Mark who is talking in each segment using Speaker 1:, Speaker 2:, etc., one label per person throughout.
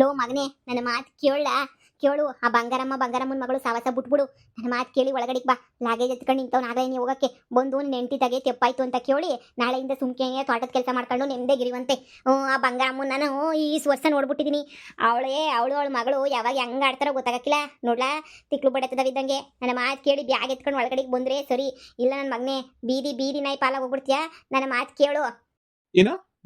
Speaker 1: Low ಮಗನೇ, ನನ್ನ ಮಾತು ಕೇಳ ಕೇಳು, ಆ ಬಂಗಾರಮ್ಮ ಬಂಗಾರಮ್ಮನ ಮಗಳು ಸಾವಸ ಬಿಟ್ಬಿಡು. ನನ್ನ ಮಾತು ಕೇಳಿ ಒಳಗಡೆಗೆ ಬಾ. ಲಾಗೇಜ್ ಎತ್ಕೊಂಡು ನಿಂತವ್ ನಾಗಲೇ ನೀವು ಹೋಗಕ್ಕೆ. ಬಂದು ನೆಂಟಿ ತಗೆ, ತೆಪ್ಪಾಯ್ತು ಅಂತ ಕೇಳಿ ನಾಳೆಯಿಂದ ಸುಮ್ಕೆ ತೋಟದ ಕೆಲಸ ಮಾಡ್ಕೊಂಡು ನೆಮ್ಮದೇ ಗಿರಿವಂತೆ. ಆ ಬಂಗಾರಮ್ಮನ ನಾನು ಈ ವರ್ಷ ನೋಡ್ಬಿಟ್ಟಿದ್ದೀನಿ ಅವಳೇ, ಅವಳು, ಅವಳ ಮಗಳು ಯಾವಾಗ ಹೆಂಗ್ ಆಡ್ತಾರೋ ಗೊತ್ತಾಗಕ್ಕಿಲ್ಲ. ನೋಡ್ಲಾ ತಿಕ್ಲು ಬಡತದವಿದ್ದಂಗೆ ನನ್ನ ಮಾತು ಕೇಳಿ ಬ್ಯಾಗ್ ಎತ್ಕೊಂಡು ಒಳಗಡೆಗೆ ಬಂದ್ರೆ ಸರಿ. ಇಲ್ಲ ನನ್ನ ಮಗನೇ, ಬೀದಿ ಬೀದಿ ನಾಯಿ ಪಾಲಾಗ ಹೋಗ್ಬಿಡ್ತೀಯಾ? ನನ್ನ ಮಾತು ಕೇಳು.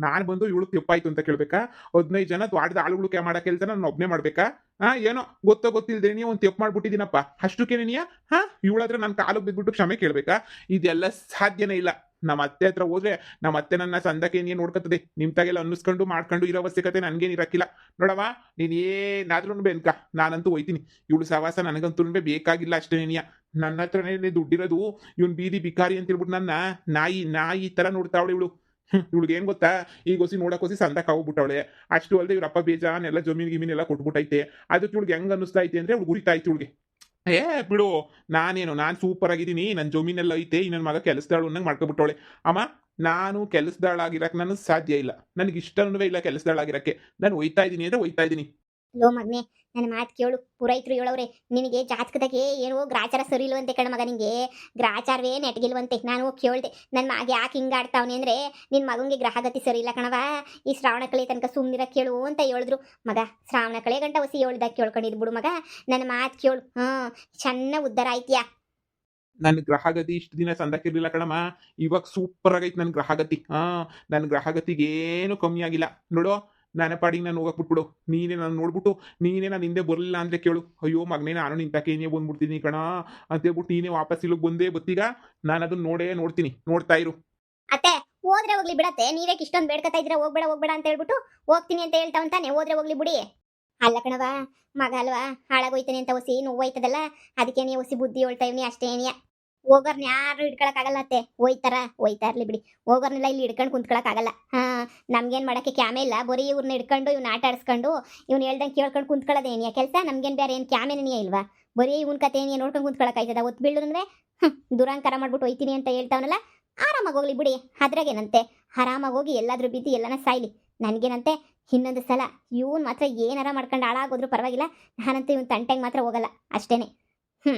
Speaker 2: ನಾನು ಬಂದು ಇವಳು ತಿಪ್ಪಾಯ್ತು ಅಂತ ಕೇಳ್ಬೇಕಾ? ಹದಿನೈದು ಜನ ದ್ವಾಡದ ಆಳುಗಳು ಕೆ ಮಾಡಕ್ಕೆ ಹೇಳ್ತಾರೆ, ನಾನು ಒಬ್ಬನೇ ಮಾಡ್ಬೇಕಾ? ಹಾ, ಏನೋ ಗೊತ್ತೋ ಗೊತ್ತಿಲ್ದೇ ನೀವು ಒಂದು ತೆಪ್ಪು ಮಾಡ್ಬಿಟ್ಟಿದ್ದೀನಪ್ಪ. ಅಷ್ಟಕ್ಕೆ ನೀನಿಯ ಹಾ? ಇವಳಾದ್ರೆ ನನ್ನ ಕಾಲು ಬಿದ್ಬಿಟ್ಟು ಕ್ಷಮೆ ಕೇಳ್ಬೇಕಾ? ಇದೆಲ್ಲ ಸಾಧ್ಯನೇ ಇಲ್ಲ. ನಮ್ಮ ಅತ್ತೆ ಹತ್ರ ಹೋದ್ರೆ ನಮ್ಮ ಅತ್ತೆ ನನ್ನ ಸಂದಕ್ಕೆ ಏನೇನು ನೋಡ್ಕೊತದೆ ನಿಮ್ ತಾಗೆಲ್ಲ ಅನ್ನಿಸ್ಕೊಂಡು ಮಾಡ್ಕೊಂಡು ಇರೋ ಅವಶ್ಯಕತೆ ನನಗೇನು ಇರಕ್ಕಿಲ್ಲ. ನೋಡವ ನೀನ್ ಏನಾದ್ರೂ ನಾನಂತೂ ಹೋಯ್ತೀನಿ. ಇವಳು ಸವಾಸ ನನಗಂತೂ ಬೇಕಾಗಿಲ್ಲ ಅಷ್ಟೇ ನೀನಿಯ ನನ್ನ ಹತ್ರನೇ ದುಡ್ಡಿರೋದು, ಇವ್ನ್ ಬೀದಿ ಬಿಕಾರಿ ಅಂತ ಹೇಳ್ಬಿಟ್ಟು ನನ್ನ ನಾಯಿ ನಾಯಿ ತರ ನೋಡ್ತಾವಳೆ ಇವಳು. ಇವಳಿಗೆ ಏನ್ ಗೊತ್ತಾ? ಈ ಗೊಸಿ ನೋಡಕ್ ಹೊಸಿ ಸಂದಕ್ಕೆ ಹೋಗ್ಬಿಟ್ಟವಳೆ. ಅಷ್ಟು ಅಲ್ಲದೆ ಎಲ್ಲ ಜಮೀನ್ ಗಿಮೀನ್ ಎಲ್ಲ ಕೊಟ್ಬಿಟ್ಟೈತೆ. ಅದಕ್ಕೆ ಇವಳಿಗೆ ಹೆಂಗ್ ಅನ್ನಿಸ್ತಾ ಐತೆ ಅಂದ್ರೆ ಅವ್ಳು ಇತ್ತು ಇವಳಿಗೆ. ಏ, ಬಿಡು. ನಾನೇನು, ನಾನು ಸೂಪರ್ ಆಗಿದ್ದೀನಿ. ನನ್ನ ಜಮೀನೆಲ್ಲ ಐತೆ. ನನ್ನ ಮಗ ಕೆಲಸದಾಳು ಅನ್ನಂಗೆ ಮಾಡ್ಕೊಬಿಟ್ಟವಳೆ. ಅಮ್ಮ, ನಾನು ಕೆಲಸದಾಳಾಗಿರಕ್ಕೆ ನನಗೆ ಸಾಧ್ಯ ಇಲ್ಲ. ನನಗೆ ಇಷ್ಟನೂ ಇಲ್ಲ ಕೆಲಸದಾಳಾಗಿರಕ್ಕೆ. ನಾನು ಒಯ್ತಾ ಇದ್ದೀನಿ ಅಂದ್ರೆ ಒಯ್ತಾ ಇದ್ದೀನಿ.
Speaker 1: ಲೋ ಮಗನೇ, ನನ್ನ ಮಾತು ಕೇಳು. ಪುರೈತರು ಹೇಳವ್ರೆ, ನಿನಗೆ ಜಾತಕದಾಗೆ ಏನೋ ಗ್ರಾಚಾರ ಸರಿ ಇಲ್ವಂತೆ ಕಣ ಮಗ ನಿಂಗೆ. ಗ್ರಾಚಾರವೇ ನೆಟ್ಗಿಲ್ವಂತೆ, ನಾನು ಕೇಳಿದೆ. ನನ್ನ ಮಗ ಯಾಕೆ ಹಿಂಗಾಡ್ತಾವನೆ ಅಂದರೆ ನಿನ್ನ ಮಗನಿಗೆ ಗ್ರಹಗತಿ ಸರಿ ಇಲ್ಲ ಕಣವ ಈ ಶ್ರಾವಣ ಕಳೆ ತನಕ ಸುಮ್ಮನಿರ ಕೇಳು ಅಂತ ಹೇಳಿದ್ರು. ಮಗ, ಶ್ರಾವಣ ಕಳೆ ಗಂಟ ಹೊಸಿ ಹೇಳ್ದಾಗ ಕೇಳ್ಕೊಂಡಿದ್ ಬಿಡು ಮಗ. ನನ್ನ ಮಾತು ಕೇಳು. ಹ್ಞೂ ಚೆನ್ನ ಉದ್ದಾರ ಆಯ್ತಿಯಾ?
Speaker 2: ನನ್ನ ಗ್ರಹಗತಿ ಇಷ್ಟು ದಿನ ಸಂದಕ್ಕಿರ್ಲಿಲ್ಲ ಕಣಮ್ಮ. ಇವಾಗ ಸೂಪರ್ ಆಗೈತೆ ನನ್ನ ಗ್ರಹಗತಿ. ಹಾ ನನ್ನ ಗ್ರಹಗತಿಗೆ ಏನು ಕಮ್ಮಿ ಆಗಿಲ್ಲ. ನೋಡು ನನ್ನ ಪಾಡಿಗೆ ನಾನು ಹೋಗಕ್ ಬಿಟ್ಬಿಡು. ನೀನೇ ನಾನು ನೋಡ್ಬಿಟ್ಟು, ನೀನೇ ನಾನು ಹಿಂದೆ ಬರಲಿಲ್ಲ ಅಂದ್ರೆ ಕೇಳು. ಅಯ್ಯೋ ಮಗನೇ, ನಾನು ನಿಂತಕ್ಕೆ ಏನೇ ಬಂದ್ಬಿಡ್ತೀನಿ ಕಣ ಅಂತ ಹೇಳ್ಬಿಟ್ಟು ನೀನೇ ವಾಪಸ್ ಇಲ್ಲಿಗೆ ಬಂದೇ ಬತ್ತೀಗ ನಾನು ಅದನ್ನ ನೋಡೇ ನೋಡ್ತೀನಿ. ನೋಡ್ತಾ ಇರು.
Speaker 1: ಅತ್ತೆ, ಹೋದ್ರೆ ಹೋಗ್ಲಿ ಬಿಡತ್ತೆ. ನೀವೇ ಇಷ್ಟೊಂದು ಬೇಡ್ಕತಾ ಇದ್ರೆ ಹೋಗ್ಬೇಡ ಹೋಗ್ಬೇಡ ಅಂತ ಹೇಳ್ಬಿಟ್ಟು ಹೋಗ್ತೀನಿ ಅಂತ ಹೇಳ್ತಾವಂತಾನೆ ಹೋದ್ರೆ ಹೋಗ್ಲಿ ಬಿಡಿ. ಅಲ್ಲ ಕಣವಾ ಮಗ ಅಲ್ವಾ, ಹಾಳಾಗೋಯ್ತಾನೆ ಅಂತ ಹೊಸಿ ನೋವಾಯ್ತದಲ್ಲ ಅದಕ್ಕೆ ನೀವು ಹೊಸಿ ಬುದ್ಧಿ ಹೇಳ್ತಾ ಇವ್ನಿ ಅಷ್ಟೇ ಏನಿಯ ಹೋಗೋರ್ನ ಯಾರು ಹಿಡ್ಕೊಳಕ್ಕಾಗಲ್ಲ ಅತ್ತೆ. ಹೋಯ್ತಾರ, ಹೋಯ್ತಾ ಇರ್ಲಿ ಬಿಡಿ. ಹೋಗೋರ್ನೆಲ್ಲ ಇಲ್ಲಿ ಹಿಡ್ಕೊಂಡು ಕುಂತ್ಕೊಳಕ್ಕಾಗಲ್ಲ ಹಾ, ನಮ್ಗೇನ್ ಮಾಡಕ್ಕೆ ಕ್ಯಾಮೆ ಇಲ್ಲ. ಬರೀ ಇವ್ರನ್ನ ಹಿಡ್ಕೊಂಡು, ಇವ್ನ ಆಟ ಆಡಿಸ್ಕೊಂಡು, ಇವ್ನು ಹೇಳ್ದಂಗೆ ಕೇಳ್ಕೊಂಡು ಕುಂತ್ಕೊಳ್ಳೋದು ಏನಿಯ ಕೆಲಸ? ನಮ್ಗೇನ್ ಬೇರೆ ಏನು ಕ್ಯಾಮೆನೇ ಇಲ್ವಾ? ಬರೀ ಇವ್ನ ಕತೆ ಏನು ನೋಡ್ಕೊಂಡು ಕುಂತ್ಕೊಳಕ್ಕಾಯ್ತದ ಒತ್ತು ಬೀಳು ಅಂದ್ರೆ ದುರಾಂಕಾರ ಮಾಡ್ಬಿಟ್ಟು ಹೋಯ್ತೀನಿ ಅಂತ ಹೇಳ್ತಾವನಲ್ಲ, ಆರಾಮಾಗಿ ಹೋಗ್ಲಿ ಬಿಡಿ. ಅದ್ರಾಗೇನಂತೆ? ಆರಾಮಾಗಿ ಹೋಗಿ ಎಲ್ಲಾದ್ರೂ ಬಿದ್ದು ಎಲ್ಲನ ಸಾಯ್ಲಿ. ನನಗೇನಂತೆ? ಇನ್ನೊಂದು ಸಲ ಇವನ್ ಮಾತ್ರ ಏನಾರ ಮಾಡ್ಕೊಂಡು ಹಾಳಾಗೋದ್ರೂ ಪರವಾಗಿಲ್ಲ. ನಾನಂತೂ ಇವನ್ ತಂಟೆಗೆ ಮಾತ್ರ ಹೋಗಲ್ಲ. ಅಷ್ಟೇನೆ. ಹ್ಞೂ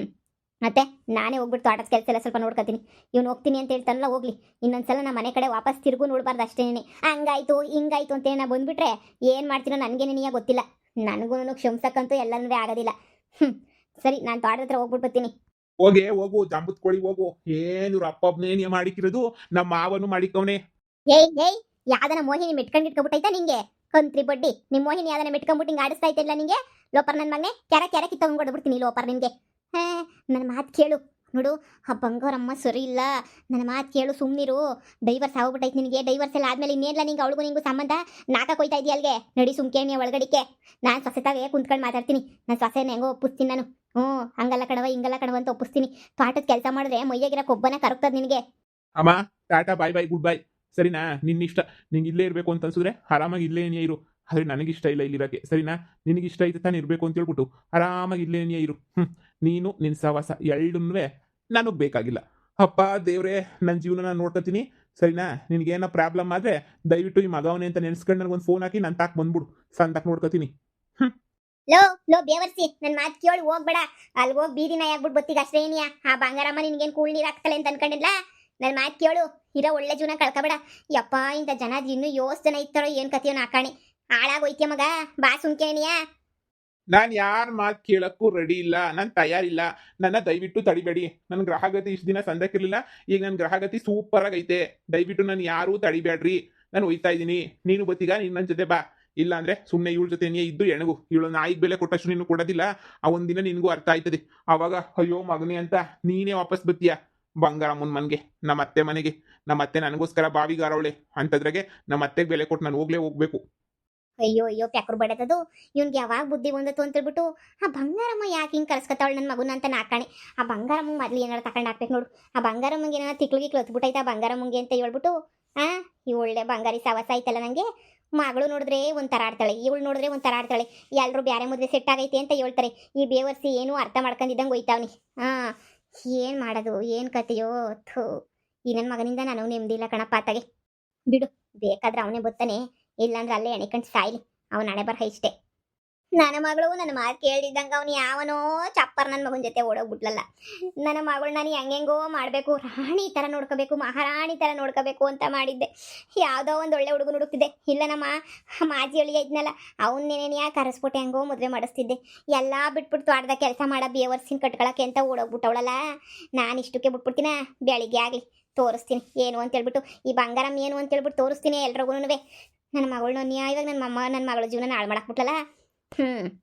Speaker 1: ಮತ್ತೆ ನಾನೇ ಹೋಗ್ಬಿಟ್ಟು ತೋಟದ ಕೆಲಸ ಎಲ್ಲ ಸ್ವಲ್ಪ ನೋಡ್ಕೊತೀನಿ. ಇವ್ನು ಹೋಗ್ತೀನಿ ಅಂತ ಹೇಳ್ತಾನಲ್ಲ ಹೋಗ್ಲಿ. ಇನ್ನೊಂದ್ಸಲ ನಮ್ಮ ಮನೆ ಕಡೆ ವಾಪಸ್ ತಿರುಗು ನೋಡ್ಬಾರ್ದು ಅಷ್ಟೇನೆ. ಹಂಗಾಯ್ತು ಹಿಂಗಾಯ್ತು ಅಂತ ನಾ ಬಂದ್ಬಿಟ್ರೆ ಏನು ಮಾಡ್ತೀನೋ ನನ್ಗೆ ನೀಯ ಗೊತ್ತಿಲ್ಲ. ನನಗೂ ಕ್ಷಮಿಸಕ್ಕಂತೂ ಎಲ್ಲನೂ ಆಗೋದಿಲ್ಲ. ಹ್ಞೂ ಸರಿ ನಾನು ತೋಟದ ಹತ್ರ ಹೋಗ್ಬಿಟ್ಟು ಬರ್ತೀನಿ.
Speaker 2: ಹೋಗೆ ಹೋಗು ಜಂಬುತ್ ಕೋಳಿ ಹೋಗು. ಏನು ಅಪ್ಪ ಮಾಡಿಕಿರೋದು ನಮ್ಮ ಮಾವನು ಮಾಡಿಕವನೆ
Speaker 1: ಏಯ್ ಏಯ್ ಯಾವ್ದನ ಮೋಹಿನಿ ಮಿಟ್ಕೊಂಡ್ ಇಟ್ಕೊಂಡ್ಬಿಟ್ಟೈತಾ ನಿಂಗೆ? ಕಂತ್ರಿ ಬಡ್ಡಿ ನಿಮ್ ಮೋಹಿನಿ ಯಾವ್ದನ ಮೆಟ್ಕೊಂಡ್ಬಿಟ್ಟು ಹಿಂಗೆ ಆಡಿಸ್ತಾ ಐತಿಲ್ಲ ನಿಂಗೆ? ಲೋಪರ್ ನನ್ನ ಮಗನೆ ಕೆರ ಕೆರ ಬಿಡ್ತೀನಿ ಲೋಪರ್ ನಿನ್ಗೆ ಹೇ ನನ್ನ ಮಾತು ಕೇಳು. ನೋಡು ಆ ಬಂಗಾರಮ್ಮ ಸರಿ ಇಲ್ಲ. ನನ್ನ ಮಾತು ಕೇಳು ಸುಮ್ಮನಿರು ಡೈವರ್ಸ್ ಆಗ್ಬಿಟ್ಟೈತೆ ನಿನಗೆ. ಡೈವರ್ಸ್ ಎಲ್ಲ ಆದಮೇಲೆ ಇನ್ನೇನಿಲ್ಲ ನಿಂಗೆ ಅವಳಿಗೂ ನಿಂಗೂ ಸಂಬಂಧ? ನಾಕ ಕೊಯ್ತಾ ಇದೆಯಾ ಅಲ್ಗೆ? ನಡಿ ಸುಮ್ಕೇಣಿ ಒಳಗಡಿಕೆ. ನಾನು ಸೊಸೆತಾಗೆ ಕುಂತ್ಕೊಂಡು ಮಾತಾಡ್ತೀನಿ. ನಾನು ಸೊಸೆನ ಹೆಂಗೋ ಒಪ್ಪಿಸ್ತೀನಿ ನಾನು. ಹ್ಞೂ, ಹಂಗಲ್ಲ ಕಣವ ಹಿಂಗಲ್ಲ ಕಣವ ಅಂತ ಒಪ್ಪಿಸ್ತೀನಿ. ತೋಟದ ಕೆಲಸ ಮಾಡಿದ್ರೆ ಮೈಯಾಗಿರೋ ಕೊಬ್ಬನ ಕರಗ್ತದೆ ನಿನಗೆ.
Speaker 2: ಅಮ್ಮ, ಟಾಟಾ ಬಾಯ್ ಬಾಯ್ ಗುಡ್ ಬಾಯ್ ಸರಿನಾ? ನಿನ್ನಿಷ್ಟ. ನಿಂಗೆ ಇಲ್ಲೇ ಇರಬೇಕು ಅಂತ ಅನ್ಸಿದ್ರೆ ಆರಾಮಾಗಿ ಇಲ್ಲೇ ಇರು. ಆದ್ರೆ ನನಗಿಷ್ಟ ಇಲ್ಲ ಇಲ್ಲಿರೋಕ್ಕೆ ಸರಿನಾ? ನಿನಗಿಷ್ಟ ಐತೆ ತಾನೇ ಇರಬೇಕು ಅಂತ ಹೇಳ್ಬಿಟ್ಟು ಆರಾಮಾಗಿ ಇಲ್ಲೇನೇ ಇರು. ನೀನು ನಿನ್ನ ಸಹವಾಸ ಎರಡನ್ನೂ ನನಗೆ ಬೇಕಾಗಿಲ್ಲ. ಅಪ್ಪ, ದೇವ್ರೆ ನನ್ನ ಜೀವನ ನಾನು ನೋಡ್ಕೊತೀನಿ. ಸರಿನಾ? ನಿನಗೇನೋ ಪ್ರಾಬ್ಲಮ್ ಆದರೆ ದಯವಿಟ್ಟು ಈ ಮಗವನೇ ಅಂತ ನೆನೆಸ್ಕೊಂಡು ನನಗೊಂದು ಫೋನ್ ಹಾಕಿ ನಾನು ತಾಕ್ ಬಂದ್ಬಿಡು. ಸಂತಾಕ್ ನೋಡ್ಕೊತೀನಿ.
Speaker 1: ಲೋ ಲೋ, ಬೇವರ್ಸಿ ನನ್ನ ಮಾತು ಕೇಳಿ, ಹೋಗ್ಬೇಡ. ಅಲ್ಲಿ ಹೋಗಿ ಬೀದಿನ ಆಗ್ಬಿಟ್ಟು ಬತ್ತಿಗೆ ಅಷ್ಟೇ ಏನಿಯ ಆ ಬಂಗಾರಮ್ಮ ನಿನ್ಗೇನ್ ಕೂಳ್ ನೀರು ಹಾಕ್ತಲೆ ಅಂತ ಅನ್ಕೊಂಡಿಲ್ಲ ನನ್ನ ಮಾತು ಕೇಳು, ಇರೋ ಒಳ್ಳೆ ಜೀವನ ಕಳ್ಕೊಬೇಡ. ಯಪ್ಪ ಇಂಥ ಜನ ಇನ್ನೂ ಯೋಸ್ ಜನ ಇತ್ತಾರೋ ಏನು ಕತಿಯೋ ನಾಕಾಣಿ. ಹಾಳಾಗೋಯ್ತಿಯ ಮಗ, ಬಾ ಸುಮ್ಕೇನಿಯ?
Speaker 2: ನಾನು ಯಾರ ಮಾತು ಕೇಳಕ್ಕೂ ರೆಡಿ ಇಲ್ಲ, ನಾನು ತಯಾರಿಲ್ಲ. ನನ್ನ ದಯವಿಟ್ಟು ತಡಿಬೇಡಿ. ನನ್ನ ಗ್ರಹಗತಿ ಇಷ್ಟು ದಿನ ಸಂದಕ್ಕಿರಲಿಲ್ಲ, ಈಗ ನನ್ನ ಗ್ರಹಗತಿ ಸೂಪರ್ ಆಗೈತೆ. ದಯವಿಟ್ಟು ನಾನು ಯಾರೂ ತಡಿಬೇಡ್ರಿ ನಾನು ಒಯ್ತಾ ಇದ್ದೀನಿ. ನೀನು ಬತ್ತೀಗ, ನೀನು ನನ್ನ ಜೊತೆ ಬಾ. ಇಲ್ಲ ಅಂದ್ರೆ ಸುಮ್ಮನೆ ಇವಳ ಜೊತೆ ನೀ ಇದ್ದು ಎಣಗು. ಇವಳು ನಾಯಿಗೆ ಬೆಲೆ ಕೊಟ್ಟಷ್ಟು ನೀನು ಕೊಡೋದಿಲ್ಲ. ಆ ಒಂದಿನ ನಿನಗೂ ಅರ್ಥ ಆಯ್ತದೆ. ಅವಾಗ ಅಯ್ಯೋ ಮಗನೇ ಅಂತ ನೀನೇ ವಾಪಸ್ ಬತ್ತೀಯ? ಬಂಗಾರಮ್ಮನ ಮನೆಗೆ ನಮ್ಮ ಅತ್ತೆ ಮನೆಗೆ. ನಮ್ಮ ಅತ್ತೆ ನನಗೋಸ್ಕರ ಬಾವಿಗಾರವಳೆ ಅಂತದ್ರಾಗೆ ನಮ್ಮ ಅತ್ತೆಗೆ ಬೆಲೆ ಕೊಟ್ಟು ನಾನು ಹೋಗ್ಲೇ ಹೋಗ್ಬೇಕು.
Speaker 1: ಅಯ್ಯೋ ಅಯ್ಯೋ, ಪ್ಯಾಕರ್ ಬಡದದು ಇವ್ನಿಗೆ ಯಾವಾಗ ಬುದ್ಧಿ ಬಂದತು ಅಂತ ಹೇಳ್ಬಿಟ್ಟು ಆ ಬಂಗಾರಮ್ಮ ಯಾಕೆ ಹಿಂಗೆ ಕರ್ಸ್ಕೊತಾವಳು ನನ್ನ ಮಗುನ ಅಂತ ನಾಕಾಣೆ. ಆ ಬಂಗಾರಮ್ಮ ಮೊದ್ಲು ಏನಾರು ತಗೊಂಡು ಹಾಕ್ಬೇಕು ನೋಡು. ಆ ಬಂಗಾರಮ್ಮಂಗೆ ಏನಾರು ತಿಕ್ಳಿಗೆ ಕ್ಲತ್ಬಿಟ್ಟೈತೆ ಆ ಬಂಗಾರಮ್ಮಂಗೆ ಅಂತ ಹೇಳ್ಬಿಟ್ಟು, ಆ, ಈ ಒಳ್ಳೆ ಬಂಗಾರಿ ಸವಸ ಐತಲ್ಲ ನಂಗೆ? ಮಗಳು ನೋಡಿದ್ರೆ ಒಂಥರ ಆಡ್ತಾಳೆ, ಇವಳು ನೋಡಿದ್ರೆ ಒಂಥರ ಆಡ್ತಾಳೆ. ಎಲ್ಲರೂ ಬ್ಯಾರೆ ಮದುವೆ ಸೆಟ್ ಆಗೈತೆ ಅಂತ ಹೇಳ್ತಾರೆ. ಈ ಬೇವರ್ಸಿ ಏನು ಅರ್ಥ ಮಾಡ್ಕೊಂಡಿದ್ದಂಗೆ ಹೋಯ್ತಾವ್ನಿ ಹಾಂ ಏನು ಮಾಡೋದು, ಏನು ಕತೆಯೋ ಥೂ. ಈ ನನ್ನ ಮಗನಿಂದ ನಾನು ನೆಮ್ಮದಿಲ್ಲ ಕಣಪ್ಪ ಆತಾಗೆ ಬಿಡು, ಬೇಕಾದ್ರೆ ಅವನೇ ಬರ್ತಾನೆ ಇಲ್ಲಾಂದ್ರೆ ಅಲ್ಲೇ ಎಣಿಕಂಡು ಸಾಯ್ಲಿ. ಅವನ ಹಣೆ ಬರಹ ಇಷ್ಟೇ. ನನ್ನ ಮಗಳು ನನ್ನ ಮಾತು ಕೇಳಿದ್ದಂಗ ಅವನು ಯಾವನೋ ಚಪ್ಪರ್ ನನ್ನ ಮಗನ ಜೊತೆ ಓಡೋಗ್ಬಿಟ್ಲಲ್ಲ. ನನ್ನ ಮಗಳು ನಾನು ಹೆಂಗೆಂಗೋ ಮಾಡಬೇಕು. ರಾಣಿ ಥರ ನೋಡ್ಕೋಬೇಕು, ಮಹಾರಾಣಿ ಥರ ನೋಡ್ಕೋಬೇಕು ಅಂತ ಮಾಡಿದ್ದೆ. ಯಾವುದೋ ಒಂದು ಒಳ್ಳೆ ಹುಡುಗನ ಹುಡುಕ್ತಿದ್ದೆ. ಇಲ್ಲ ನಮ್ಮ ಮಾಜಿ ಅಳಿಯ ಇದ್ನಲ್ಲ. ಅವನ್ನೇನೇನೆಯ ಕರೆಸ್ಬಿಟ್ಟು ಹೆಂಗೋ ಮದುವೆ ಮಾಡಿಸ್ತಿದ್ದೆ. ಎಲ್ಲ ಬಿಟ್ಬಿಟ್ಟು ತೋಟದ ಕೆಲಸ ಮಾಡೋ, ಬೇವರ್ಸಿನ ಕಟ್ಕೊಳಕ್ಕೆ ಅಂತ ಓಡೋಗ್ಬಿಟ್ಟವಳಲ್ಲ. ನಾನು ಇಷ್ಟಕ್ಕೆ ಬಿಟ್ಬಿಡ್ತೀನ? ಬೆಳಿಗ್ಗೆ ಆಗಲಿ, ತೋರಿಸ್ತೀನಿ. ಏನು ಅಂತ ಹೇಳ್ಬಿಟ್ಟು ಈ ಬಂಗಾರಮ್ಮ ಏನು ಅಂತ ಹೇಳ್ಬಿಟ್ಟು ತೋರಿಸ್ತೀನಿ ಎಲ್ರಿಗೂ ನನ್ನ ಮಗಳನ್ನ ಇವಾಗ ನನ್ನ ಮಮ್ಮ ನನ್ನ ಮಗಳ ಜೀವನ ಹಾಳು ಮಾಡಾಕ್ಬಿಟ್ಲಲ್ಲ ಹ್ಞೂ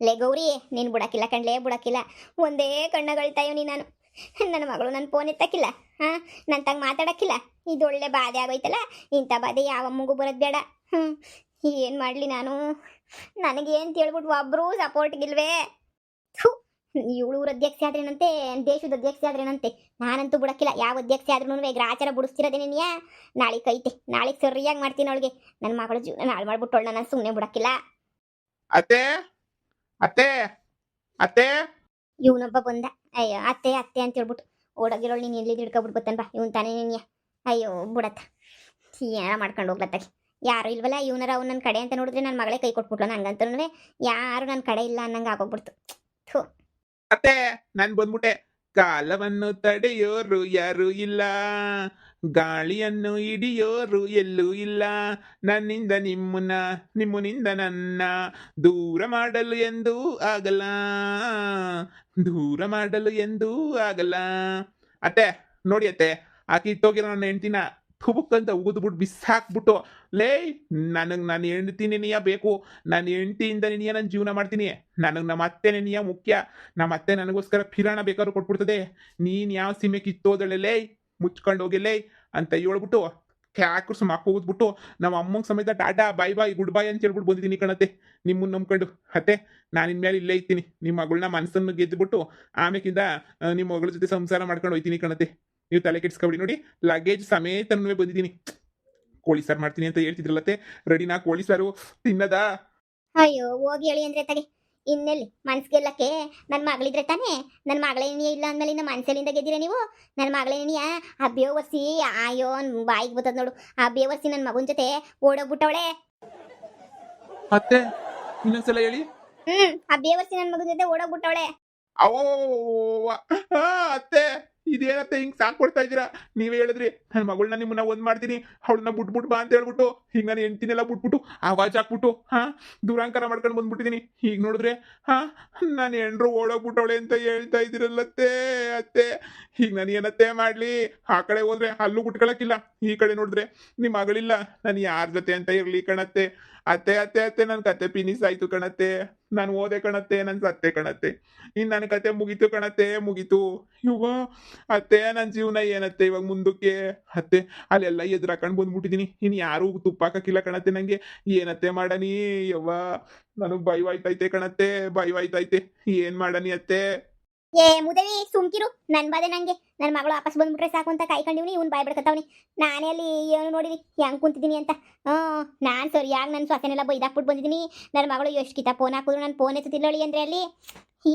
Speaker 1: ಲೇ ಗೌರಿ ನೀನು ಬಿಡಕ್ಕಿಲ್ಲ ಕಣ್ಲೇ ಬಿಡಕ್ಕಿಲ್ಲ. ಒಂದೇ ಕಣ್ಣಗಳ್ತಾಯೋ ನೀ ನಾನು ನನ್ನ ಮಗಳು ನನ್ನ ಫೋನ್ ಎತ್ತಕ್ಕಿಲ್ಲ ಹಾಂ? ನನ್ನ ತಂಗ ಮಾತಾಡಕ್ಕಿಲ್ಲ. ಇದೊಳ್ಳೆ ಬಾಧೆ ಆಗೋಯ್ತಲ್ಲ? ಇಂಥ ಬಾಧೆ ಯಾವ ಮಗು ಬರೋದು ಬೇಡ. ಹ್ಞೂ ಏನು ಮಾಡಲಿ ನಾನು? ನನಗೇನು ತಿಳ್ಬಿಟ್ಟು ಒಬ್ಬರೂ ಸಪೋರ್ಟ್ಗಿಲ್ವೇ ಇವಳು ಊರ ಅಧ್ಯಕ್ಷ ಆದ್ರೇನಂತೆ ದೇಶದ ಅಧ್ಯಕ್ಷ ಆದ್ರೇನಂತೆ. ನಾನಂತೂ ಬಿಡಕ್ಕಿಲ್ಲ. ಯಾವ ಅಧ್ಯಕ್ಷ ಆದ್ರೂ ಗ್ರಾಚಾರ ಬಿಡಿಸ್ತಿರೋದೇನೇನಿಯಾ ನಾಳೆ ಕೈತೆ. ನಾಳೆ ಸರಿಯಾಗಿ ಮಾಡ್ತೀನಿ ಅವಳಿಗೆ. ನನ್ನ ಮಗಳ ಜೀವನ ಹಾಳು ಮಾಡ್ಬಿಟ್ಟವಳು ನಾನು ಸುಮ್ಮನೆ ಬಿಡಕ್ಕಿಲ್ಲ.
Speaker 2: ಅತ್ತೆ? ಅತ್ತೆ? ಅತ್ತೆ?
Speaker 1: ಇವನೊಬ್ಬ ಬಂದ. ಅಯ್ಯೋ ಅತ್ತೆ ಅತ್ತೆ ಅಂತ ಹೇಳ್ಬಿಟ್ಟು ಓಡೋಗಿರೋಳು ನೀನು ಎಲ್ಲಿ ಹಿಡ್ಕೊಬಿಟ್ಟು ಬತ್ತಾನ ಬಾ. ಇವನ್ ತಾನೇ ನೀನ್ಯ. ಅಯ್ಯೋ ಬಿಡತ್ತ. ಏನಾರ ಮಾಡ್ಕೊಂಡು ಹೋಗ್ಲತ್ತಾಗಿ. ಯಾರು ಇಲ್ವಲ್ಲ ಇವನರ ಅವ್ನು ನನ್ನ ಕಡೆ ಅಂತ ನೋಡಿದ್ರೆ ನನ್ನ ಮಗಳೇ ಕೈ ಕೊಟ್ಬಿಟ್ಲು. ನಂಗಂತೂ ಯಾರು ನನ್ನ ಕಡೆ ಇಲ್ಲ ಅನ್ನಂಗೆ ಆಗೋಗ್ಬಿಡ್ತು.
Speaker 2: ಅತ್ತೆ, ನಾನ್ ಬಂದ್ಬಿಟ್ಟೆ. ಕಾಲವನ್ನು ತಡೆಯೋರು ಯಾರು ಇಲ್ಲ. ಗಾಳಿಯನ್ನು ಹಿಡಿಯೋರು ಎಲ್ಲೂ ಇಲ್ಲ. ನನ್ನಿಂದ ನಿಮ್ಮನ್ನ, ನಿಮ್ಮನಿಂದ ನನ್ನ ದೂರ ಮಾಡಲು ಎಂದೂ ಆಗಲ್ಲ. ದೂರ ಮಾಡಲು ಎಂದೂ ಆಗಲ್ಲ. ಅತ್ತೆ, ನೋಡಿ ಅತ್ತೆ ಆ ಕಿತ್ತೋಗಿರೋ ನನ್ನ ಹೆಂಡ್ತಿನ ತುಬುಕ್ಕಂತ ಉಗಿದ್ಬಿಟ್ಟು ಬಿಸಾಕ್ಬಿಟ್ಟು ಲೇ, ನನಗೆ ನಾನು ಹೆಂಡ್ತಿ ನೆನೆಯ ಬೇಕು. ನಾನು ಹೆಂಡ್ತಿಯಿಂದ ನೆನೆಯ ನಾನು ಜೀವನ ಮಾಡ್ತೀನಿ. ನನಗೆ ನಮ್ಮ ಅತ್ತೆ ನೆನೆಯ ಮುಖ್ಯ. ನಮ್ಮ ಅತ್ತೆ ನನಗೋಸ್ಕರ ಫಿರಾಣ ಬೇಕಾದ್ರೂ ಕೊಟ್ಬಿಡ್ತದೆ. ನೀನು ಯಾವ ಸೀಮೆ ಕಿತ್ತೋದಳೆ ಮುಚ್ಕೊಂಡು ಹೋಗಿ, ಲೇ, ಅಂತ ಹೇಳ್ಬಿಟ್ಟು ಕ್ಯಾಕ್ರು ಸುಮ್ಮ ಹೋಗ್ಬಿಟ್ಟು ನಮ್ಮ ಅಮ್ಮಂಗೆ ಸಮೇತ ಟಾಟಾ ಬಾಯ್ ಬಾಯ್ ಗುಡ್ ಬಾಯ್ ಅಂತ ಹೇಳ್ಬಿಟ್ಟು ಬಂದಿದ್ದೀನಿ ಕಣತೆ ನಿಮ್ಮನ್ನು ನಂಬ್ಕೊಂಡು. ಅತ್ತೆ, ನಾನು ಇನ್ಮೇಲೆ ಇಲ್ಲೇ ಇರ್ತೀನಿ. ನಿಮ್ಮ ಮಗಳನ್ನ ಮನಸ್ಸನ್ನು ಗೆದ್ದುಬಿಟ್ಟು ಆಮೇಕಿಂದ ನಿಮ್ಮ ಮಗಳ ಜೊತೆ ಸಂಸಾರ ಮಾಡ್ಕೊಂಡು ಹೋಯ್ತೀನಿ ಕಣತ್ತೆ. ನೀವು ತಲೆ ಕೆಡಿಸ್ಕೊಬಿಡಿ. ನೋಡಿ ಲಗೇಜ್ ಸಮೇತನೂ ಬಂದಿದ್ದೀನಿ. ಕೋಳಿ ಸಾರು ಮಾಡ್ತೀನಿ ಅಂತ ಹೇಳ್ತಿದ್ರಲ್ಲತ್ತೆ ರೆಡಿನಾ ಕೋಳಿ ಸಾರು ತಿನ್ನದ?
Speaker 1: ಅಯ್ಯೋ ಹೋಗಿ ಹೇಳಿ ಅಂದ್ರೆ ತಗೆ ಇನ್ನೆಲ್ಲಿ? ಮನ್ಸ್ ಗೆಲ್ಲಕ್ಕೆ ನನ್ನ ಮಗಳಿದ್ರೆ ತಾನೇ? ನನ್ನ ಮಗಳೇನಿಯ ಇಲ್ಲ ಅಂದ್ಮೇಲೆ ಇನ್ನು ಮನ್ಸಲ್ಲಿಂದ ಗೆದ್ದಿರ ನೀವು? ನನ್ನ ಮಗಳೇನಿಯ ಆ ಬೇವರ್ಸಿ ಅಯ್ಯೋ ಬಾಯಿಗೆ ಬರ್ತದ ನೋಡು. ಆ ಬೇವರ್ಸಿ ನನ್ನ ಮಗನ ಜೊತೆ ಓಡೋಗ್ಬಿಟ್ಟವಳೆ.
Speaker 2: ಅತ್ತೆ ಇನ್ನೊಂದ್ಸಲ ಹೇಳಿ.
Speaker 1: ಹ್ಮ್ ಆ ಬೇವರ್ಸಿ ನನ್ನ ಮಗನ ಜೊತೆ ಓಡೋಗ್ಬಿಟ್ಟವಳೆ.
Speaker 2: ಅತ್ತೆ. ಇದೇನತ್ತೆ ಹಿಂಗ್ ಸಾಕ್ ಕೊಡ್ತಾ ಇದ್ದೀರಾ? ನೀವೇ ಹೇಳಿದ್ರಿ ನನ್ನ ಮಗಳನ್ನ ನಿಮ್ಮನ್ನ ಒಂದ್ ಮಾಡ್ತೀನಿ, ಅವಳನ್ನ ಬಿಟ್ಬಿಟ್ಟು ಬಾ ಅಂತ ಹೇಳ್ಬಿಟ್ಟು, ಹಿಂಗ ನಾನು ಹೆಂಡ್ತಿನೆಲ್ಲ ಬಿಟ್ಬಿಟ್ಟು, ಆವಾಜ್ ಹಾಕ್ಬಿಟ್ಟು, ಹಾ ದೂರಾಂಕರ ಮಾಡ್ಕೊಂಡು ಬಂದ್ಬಿಟ್ಟಿದೀನಿ. ಈಗ ನೋಡಿದ್ರೆ, ಹಾ, ನಾನು ಹೆಂಡ್ರು ಓಡೋಗ್ಬಿಟ್ಟವಳೆ ಅಂತ ಹೇಳ್ತಾ ಇದ್ದೀರಲ್ಲತ್ತೆ ಅತ್ತೆ ಈಗ ನಾನು ಏನತ್ತೆ ಮಾಡ್ಲಿ? ಆ ಕಡೆ ಹೋದ್ರೆ ಅಲ್ಲೂ ಬಿಟ್ಕೊಳಕ್ಕಿಲ್ಲ ಈ ಕಡೆ ನೋಡಿದ್ರೆ ನಿಮ್ಮ ಮಗಳಿಲ್ಲ. ನಾನು ಯಾರ ಜೊತೆ ಅಂತ ಇರ್ಲಿ ಕಣತ್ತೆ. ಅತ್ತೆ ಅತ್ತೆ ಅತ್ತೆ ನನ್ನ ಕತೆ ಪಿನಿಸ್ ಆಯ್ತು ಕಣತ್ತೆ. ನಾನು ಓದೆ ಕಣತ್ತೆ ನನ್ನ ಸತ್ತೆ ಕಣತ್ತೆ. ಇನ್ನು ನನ್ನ ಕತೆ ಮುಗೀತು ಕಣತ್ತೆ, ಮುಗೀತು. ಇವ ಅತ್ತೆ ನನ್ನ ಜೀವನ ಏನತ್ತೆ ಇವಾಗ ಮುಂದಕ್ಕೆ? ಅತ್ತೆ, ಅಲ್ಲೆಲ್ಲ ಎದುರಾಕೊಂಡು ಬಂದ್ಬಿಟ್ಟಿದ್ದೀನಿ ಇನ್ನು ಯಾರು ತುಪ್ಪ ಹಾಕಕ್ಕಿಲ್ಲ ಕಣತ್ತೆ ನನಗೆ ಏನತ್ತೆ ಮಾಡನಿ ಯವ್ವ? ನನಗೆ ಭಯವಾಯ್ತೈತೆ ಕಣತ್ತೆ, ಬೈವಾಯ್ತೈತೆ. ಏನು ಮಾಡನಿ ಅತ್ತೆ?
Speaker 1: ಏ ಮುದೇವಿ, ಸುಮ್ಕಿರು. ನನ್ ಬಾದೆ ನಂಗೆ. ನನ್ನ ಮಗಳು ವಾಪಸ್ ಬಂದ್ಬಿಟ್ರೆ ಸಾಕು ಅಂತ ಕಾಯ್ಕೊಂಡಿವ್ನಿ ಇವ್ನು ಬಾಯ್ ಬಿಡ್ಕತ್ತವ್ನಿ. ನಾನೇ ಅಲ್ಲಿ ಏನು ನೋಡಿರಿ, ಹೆಂಗ್ ಕುಂತಿದ್ದೀನಿ ಅಂತ. ಹ್ಞೂ, ನಾನು ಯಾಕೆ ನನ್ನ ಸೊಸೆನೆಲ್ಲ ಬೈದಾಕ್ಬಿಟ್ಟು ಬಂದಿದ್ದೀನಿ. ನನ್ನ ಮಗಳು ಎಷ್ಟು ಕಿತ ಫೋನ್ ಹಾಕಿದ್ರು ನಾನು ಫೋನ್ ಎತ್ತುತ್ತಿಲ್ಲಳಿ ಅಂದ್ರೆ ಅಲ್ಲಿ.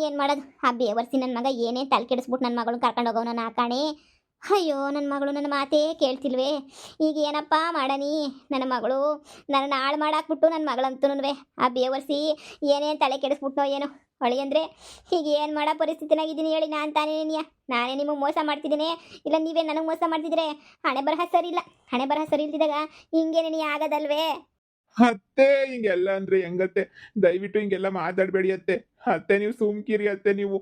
Speaker 1: ಏನು ಮಾಡೋದು? ಆ ಬೇವರ್ಸಿ ನನ್ನ ಮಗ ಏನೇ ತಲೆ ಕೆಡಿಸ್ಬಿಟ್ಟು ನನ್ನ ಮಗಳನ್ನ ಕರ್ಕೊಂಡು ಹೋಗವ್ ನಾನು ಕಾಣೆ. ಅಯ್ಯೋ ನನ್ನ ಮಗಳು ನನ್ನ ಮಾತೇ ಕೇಳ್ತಿಲ್ವೇ. ಈಗ ಏನಪ್ಪ ಮಾಡನಿ ನನ್ನ ಮಗಳು ನನ್ನ ಹಾಳು ಮಾಡಾಕ್ಬಿಟ್ಟು ನನ್ನ ಮಗಳಂತೂ ಆ ಬೇವರ್ಸಿ ಏನೇನು ತಲೆ ಕೆಡಿಸ್ಬಿಟ್ನೋ ಏನೋ. ಹೊಳಿ ಅಂದರೆ ಈಗ ಏನು ಮಾಡೋ ಪರಿಸ್ಥಿತಿನಾಗಿದ್ದೀನಿ ಹೇಳಿ ನಾನು ತಾನೇ ನೀಯ ನಾನೇ ನಿಮಗೆ ಮೋಸ ಮಾಡ್ತಿದ್ದೀನಿ ಇಲ್ಲ ನೀವೇ ನನಗೆ ಮೋಸ ಮಾಡ್ತಿದ್ರೆ ಹಣೆ ಬರಹ ಸರಿ ಇಲ್ಲ ಹಣೆ ಬರಹ ಸರಿ ಇಲ್ದಿದಾಗ ಹಿಂಗೇನೆ ನೀ ಆಗೋದಲ್ವೇ?
Speaker 2: ಅತ್ತೆ, ಹಿಂಗೆಲ್ಲ ಅಂದ್ರೆ ಹೆಂಗತ್ತೆ? ದಯವಿಟ್ಟು ಹಿಂಗೆಲ್ಲ ಮಾತಾಡಬೇಡಿ ಅತ್ತೆ. ಅತ್ತೆ, ನೀವು ಸುಮ್ಕಿರಿ ಅತ್ತೆ, ನೀವು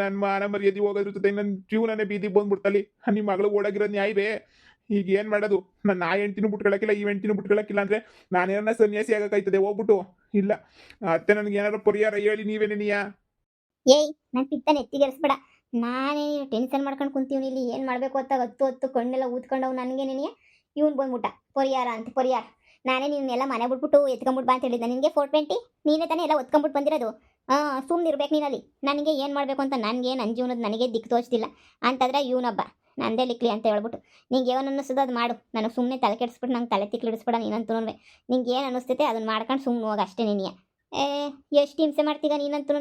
Speaker 2: ನನ್ನ ಮಾನ ಮರ್ಯಾದಿ ಹೋಗೋದ್ರ ಜೊತೆ ನನ್ನ ಜೀವನನೇ ಬೀದಿಗೆ ಬಂದ್ಬಿಡ್ತಲ್ಲಿ. ನಿಮ್ಮ ಮಗಳು ಓಡಾಗಿರೋ ನ್ಯಾಯವೇ? ಈಗ ಏನು ಮಾಡೋದು? ನನ್ನ ಆ ಹೆಂಡ್ತಿನೂ ಬಿಟ್ಕೊಳಕ್ಕಿಲ್ಲ ಈ ಹೆಂಡ್ತಿನೂ ಬಿಟ್ಕೊಳಕ್ಕಿಲ್ಲ ಅಂದ್ರೆ ನಾನೇನ ಸನ್ಯಾಸಿ ಆಗಕ್ಕಾಯ್ತದೆ? ಹೋಗ್ಬಿಟ್ಟು. ಇಲ್ಲ. ಅತ್ತೆ ನನಗೆ ಏನಾದ್ರು ಪರಿಹಾರ ಹೇಳಿ ನೀವೇನೇ ನೀಯಾ?
Speaker 1: ಏಯ್ ನನ್ನ ಪಿತ್ತನ ಎತ್ತಿಗೆರಿಸ್ಬೇಡ ನಾನೇ ಟೆನ್ಷನ್ ಮಾಡ್ಕೊಂಡು ಕುಂತೀವಿ ಇಲ್ಲಿ ಏನು ಮಾಡಬೇಕು ಅಂತ ಹತ್ತು ಹತ್ತು ಕಣ್ಣೆಲ್ಲ ಊದ್ಕೊಂಡವು ನನಗೆ ನೆನೆಯ ಇವ್ನು ಬಂದ್ಬಿಟ್ಟ ಪರಿಹಾರ ಅಂತ, ಪರಿಹಾರ. ನಾನೇ ನಿನ್ನೆಲ್ಲ ಮನೆ ಬಿಟ್ಬಿಟ್ಟು ಎತ್ಕೊಂಡ್ಬಿಟ್ಟು ಬಾ ಅಂತ ಹೇಳಿದ್ದೆ ನಿನಗೆ ಫೋರ್ ಟ್ವೆಂಟಿ ನೀನೇ ತಾನೇ ಎಲ್ಲ ಒತ್ಕೊಂಬಿಟ್ಟು ಬಂದಿರೋದು. ಹಾಂ ಸುಮ್ಮನೆ ಇರ್ಬೇಕು ನೀನಲ್ಲಿ. ನನಗೆ ಏನು ಮಾಡಬೇಕು ಅಂತ ನನಗೆ ನನ್ನ ಜೀವನದ ನನಗೆ ದಿಕ್ಕು ತೋಚ್ತಿಲ್ಲ. ಅಂತಂದ್ರೆ ಇವನೊಬ್ಬ. ನಂದೇ ಲಿಕ್ಲಿ ಅಂತ ಹೇಳ್ಬಿಟ್ಟು. ನಿಂಗೆ ಏನು ಅನ್ನಿಸ್ತದೆ ಅದು ಮಾಡು. ನನಗೆ ಸುಮ್ಮನೆ ತಲೆ ಕೆಡಿಸ್ಬಿಟ್ಟು ನಂಗೆ ತಲೆ ತಿಕ್ಲಿಡಿಸ್ಬೇಡ ನೀನಂತೂ ನಿಂಗೆ ಏನು ಅನ್ನಿಸ್ತೈತೆ ಅದನ್ನ ಮಾಡ್ಕೊಂಡು ಸುಮ್ಮನೆ ಹೋಗಿ ಅಷ್ಟೇ ನೀನಿಯ ಏ, ಎಷ್ಟು ಹಿಂಸೆ ಮಾಡ್ತೀಗ ನೀನಂತೂ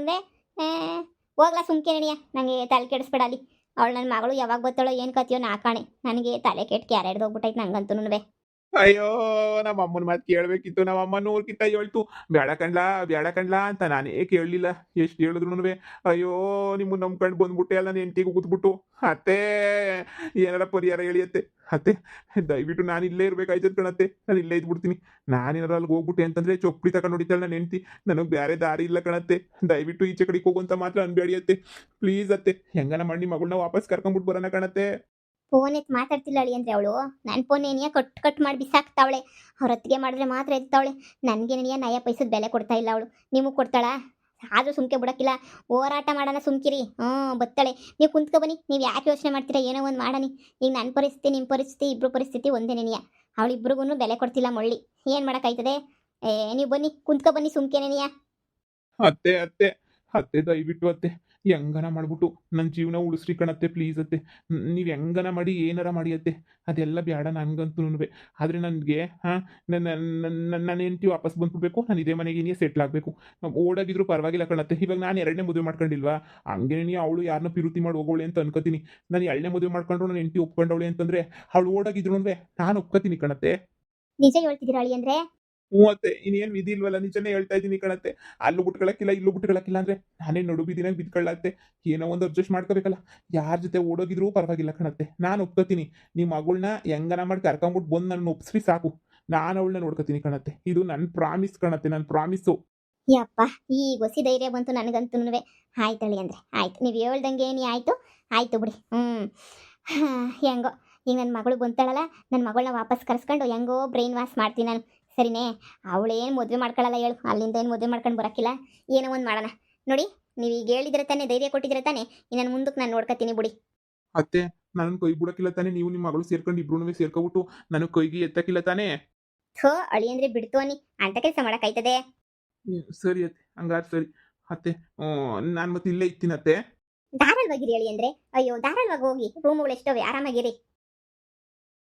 Speaker 1: ಹೋಗ್ಲಾ ಸುಮ್ಕೆ ನೆನೆಯ ನನಗೆ ತಲೆ ಕೆಡಿಸ್ಬೇಡ ಅಲ್ಲಿ. ಅವಳು ನನ್ನ ಮಗಳು ಯಾವಾಗ ಗೊತ್ತಾಳೋ ಏನು ಕತ್ತಿಯೋ ನಾ ಕಾಣೆ. ನನಗೆ ತಲೆ ಕೆಟ್ಟು ಕ್ಯಾರೆ ಹಿಡ್ದು ಹೋಗ್ಬಿಟ್ಟೈತೆ ನಂಗಂತೂ
Speaker 2: ಅಯ್ಯೋ ನಮ್ಮ ಅಮ್ಮನ ಮಾತು ಕೇಳಬೇಕಿತ್ತು. ನಮ್ಮ ಅಮ್ಮನೂರ್ಕಿಂತ ಹೇಳ್ತು ಬೇಡ ಕಣ್ಲಾ ಬೇಡ ಕಣ್ಲಾ ಅಂತ ನಾನೇ ಕೇಳಲಿಲ್ಲ. ಎಷ್ಟು ಹೇಳಿದ್ರು ಅಯ್ಯೋ, ನಿಮ್ಮ ನಂಬ್ಕೊಂಡು ಬಂದ್ಬಿಟ್ಟೆ ಅಲ್ಲ ನೆಂಟಿಗೆ ಕೂತ್ಬಿಟ್ಟು. ಅತ್ತೆ, ಏನಾರ ಪರಿಹಾರ ಹೇಳಿಯತ್ತೆ ಅತ್ತೆ. ದಯವಿಟ್ಟು ನಾನು ಇಲ್ಲೇ ಇರ್ಬೇಕಾಯ್ತದ ಕಣತ್ತೆ. ನಾನು ಇಲ್ಲೇ ಇದ್ಬಿಡ್ತೀನಿ. ಏನಾರ ಅಲ್ಲಿ ಹೋಗ್ಬಿಟ್ಟೆ ಅಂತಂದ್ರೆ ಚೊಪ್ಪಡಿ ತಗೊಂಡು ಹೊಡಿತಾಳೆ ನಾನು ಹೆಂಡ್ತಿ. ನನಗೆ ಬೇರೆ ದಾರಿ ಇಲ್ಲ ಕಣತ್ತೆ. ದಯವಿಟ್ಟು ಈಚೆ ಕಡೆಗೆ ಹೋಗುವಂತ ಮಾತ್ರ ಅನ್ಬೇಡಿ ಅತ್ತೆ. ಪ್ಲೀಸ್ ಅತ್ತೆ, ಹೆಂಗನ ಮಣ್ಣಿ ಮಗಳನ್ನ ವಾಪಸ್ ಕರ್ಕೊಂಡ್ಬಿಟ್ಟು ಬರೋಣ ಕಣತ್ತೆ.
Speaker 1: ಫೋನ್ ಎತ್ ಮಾತಾಡ್ತಿಲ್ಲ ಅಳಿ ಅಂದ್ರೆ ಅವಳು. ನನ್ನ ಫೋನ್ ಏನಿಯ ಕಟ್ ಕಟ್ ಮಾಡಿ ಬಿಸಾಕ್ತಾವಳೆ. ಅವ್ರ ಹೊತ್ತಿಗೆ ಮಾಡಿದ್ರೆ ಮಾತ್ರ ಎತ್ತಾವಳೆ ನನಗೇನಿಯ ನಯ ಪೈಸದ ಬೆಲೆ ಕೊಡ್ತಾ ಇಲ್ಲ ಅವಳು. ನಿಮಗೆ ಕೊಡ್ತಾಳಾ? ಆದರೂ ಸುಮ್ಕೆ ಬಿಡೋಕ್ಕಿಲ್ಲ. ಹೋರಾಟ ಮಾಡೋಣ ಸುಮ್ಕಿರಿ. ಹ್ಞೂ, ಬತ್ತಾಳೆ. ನೀವು ಕುಂತ್ಕೊ ಬನ್ನಿ. ನೀವು ಯಾಕೆ ಯೋಚನೆ ಮಾಡ್ತೀರಾ? ಏನೋ ಒಂದು ಮಾಡನಿ ಈಗ ನನ್ನ ಪರಿಸ್ಥಿತಿ ನಿಮ್ಮ ಪರಿಸ್ಥಿತಿ ಇಬ್ಬರು ಪರಿಸ್ಥಿತಿ ಒಂದೇ ನೆನೆಯ. ಅವಳಿಬ್ರಿಗೂ ಬೆಲೆ ಕೊಡ್ತಿಲ್ಲ ಮೊಳ್ಳಿ. ಏನು ಮಾಡೋಕ್ಕಾಯ್ತದೆ? ಏ, ನೀವು ಬನ್ನಿ. ಕುಂತ್ಕೊ ಬನ್ನಿ ಸುಮ್ಕೆ ನೆನೆಯ.
Speaker 2: ಅತ್ತೆ ಅತ್ತೆ. ಅತ್ತೆ, ದಯವಿಟ್ಟು ಅತ್ತೆ. ಹೆಂಗನ ಮಾಡ್ಬಿಟ್ಟು ನನ್ನ ಜೀವನ ಉಳಿಸ್ರಿ ಕಣತ್ತೆ ಪ್ಲೀಸ್ ಅತ್ತೆ. ನೀವು ಹೆಂಗನ ಮಾಡಿ, ಏನಾರ ಮಾಡಿ ಅತ್ತೆ. ಅದೆಲ್ಲ ಬೇಡ ನನಗಂತೂ ಆದರೆ ನನಗೆ, ಹಾಂ ನನ್ನ ನನ್ನ ಹೆಂಡತಿ ವಾಪಸ್ ಬಂದ್ಬಿಡ್ಬೇಕು, ನಾನು ಇದೇ ಮನೆಗೆ ಸೆಟ್ಲ್ ಆಗಬೇಕು. ಓಡಾಗಿದ್ರು ಪರವಾಗಿಲ್ಲ ಕಣತ್ತೆ. ಇವಾಗ ನಾನು ಎರಡನೇ ಮದುವೆ ಮಾಡ್ಕೊಂಡಿಲ್ವಾ? ಹಂಗೆ ನೀ ಅವಳು ಯಾರನ್ನ ಪಿರುತಿ ಮಾಡಿ ಹೋಗೋಳೆ ಅಂತ ಅನ್ಕೋತೀನಿ. ನಾನು ಎರಡನೇ ಮದುವೆ ಮಾಡ್ಕೊಂಡ್ರು ನನ್ನ ಹೆಂಡತಿ ಒಪ್ಕೊಂಡವಳೆ ಅಂತಂದರೆ, ಅವಳು ಓಡಾಗಿದ್ರು ನಾನು ಒಪ್ಕೋತೀನಿ ಕಣತ್ತೆ.
Speaker 1: ನಿಜ ಹೇಳ್ತಿದ್ದೀರಾ ಅಳಿ ಅಂದ್ರೆ
Speaker 2: ಇನ್ನೇನ್ ಇನ್ನೇನು ವಿಧಿ ಇಲ್ವಲ್ಲ, ನಿಜನೇ ಹೇಳ್ತಾ ಇದ್ದೀನಿ ಕಣತ್ತೆ. ಅಲ್ಲೂ ಬಿಟ್ಕೊಳಕ್ಕಿಲ್ಲ, ಇಲ್ಲೂ ಬಿಟ್ಕೊಳಕ್ಕಿಲ್ಲ ಅಂದ್ರೆ ನಾನೇ ನಡು ಬಿದಿನಾಗ ಬಿದ್ಕೊಳ್ಳತ್ತೆ ಏನೋ ಒಂದು ಅಡ್ಜಸ್ಟ್ ಮಾಡ್ಕೋಬೇಕಲ್ಲ. ಯಾರ ಜೊತೆ ಓಡೋಗಿದ್ರು ಪರವಾಗಿಲ್ಲ ಕಣತ್ತೆ. ನಾನು ಒಪ್ಕೋತೀನಿ. ನಿಮ್ ಮಗಳನ್ನ ಹೆಂಗನ ಮಾಡಿ ಕರ್ಕೊಂಬಿಟ್ಟು ಬಂದು ನನ್ನ ಒಪ್ಸ್ರಿ ಸಾಕು. ನಾನು ಅವಳನ್ನ ನೋಡ್ಕೋತೀನಿ ಕಣತ್ತೆ. ಇದು ನನ್ನ ಪ್ರಾಮಿಸ್ ಕಣತ್ತೆ ನನ್ನ ಪ್ರಾಮಿಸು
Speaker 1: ಯಪ್ಪ, ಈ ಹೊಸಿ ಧೈರ್ಯ ಬಂತು ನನಗಂತೂ ಆಯ್ತಳಿ ಅಂದ್ರೆ. ಆಯ್ತು, ನೀವು ಹೇಳ್ದಂಗೆ ಏನಿ ಆಯ್ತು? ಆಯ್ತು ಬಿಡಿ. ಹ್ಮ್. ಹೆಂಗೋ. ಈಗ ನನ್ನ ಮಗಳು ಬಂತಾಳಲ್ಲ ನನ್ನ ಮಗಳನ್ನ ವಾಪಸ್ ಕರ್ಸ್ಕೊಂಡು ಹೆಂಗೋ ಬ್ರೈನ್ ವಾಶ್ ಮಾಡ್ತೀನಿ ನಾನು. ಸರಿನೇ? ಅವಳೇನು ಮದುವೆ ಮಾಡ್ಕೊಳ್ಳಲ್ಲ ಹೇಳು. ಅಲ್ಲಿಂದ ಏನು ಮದುವೆ ಮಾಡ್ಕೊಂಡು ಬರೋಕ್ಕಿಲ್ಲ? ಏನೋ ಒಂದು ಮಾಡೋಣ. ನೋಡಿ ನೀವು ಈಗ ಹೇಳಿದ್ರೆ ತಾನೇ ಧೈರ್ಯ ಕೊಟ್ಟಿದ್ರೆ ತಾನೇ ಇನ್ನು ಮುಂದಕ್ಕೆ ನಾನು ನೋಡ್ಕೊತೀನಿ ಬಿಡಿ.
Speaker 2: ಅತ್ತೆ ನನ್ನ ಕೈ ಬಿಡಕ್ಕಿಲ್ಲ ತಾನೇ ನೀವು ನಿಮ್ಮ ಮಗಳು ಸೇರ್ಕೊಂಡು ಇಬ್ರು ಸೇರ್ಕೊಬಿಟ್ಟು ನನಗೆ ಕೈಗೆ ಎತ್ತಕ್ಕಿಲ್ಲ ತಾನೇ?
Speaker 1: ಥೋ ಅಳಿ ಅಂದ್ರೆ ಬಿಡ್ತು ಅನ್ನಿ. ಅಂತ ಕೆಲಸ ಮಾಡೋಕ್ಕಾಯ್ತದೆ
Speaker 2: ಸರಿ ಅತ್ತೆ ಹಂಗಾದ್ರೆ ಸರಿ. ಅತ್ತೆ ನಾನು ಮತ್ತೆ ಇಲ್ಲೇ ಇರ್ತೀನಿ ಅತ್ತೆ.
Speaker 1: ಧಾರಾಳವಾಗಿರಿ ಅಳಿ ಅಂದ್ರೆ. ಅಯ್ಯೋ ಧಾರಾಳವಾಗಿ ಹೋಗಿ. ರೂಮ್ಗಳು ಎಷ್ಟವೆ? ಆರಾಮಾಗಿರಿ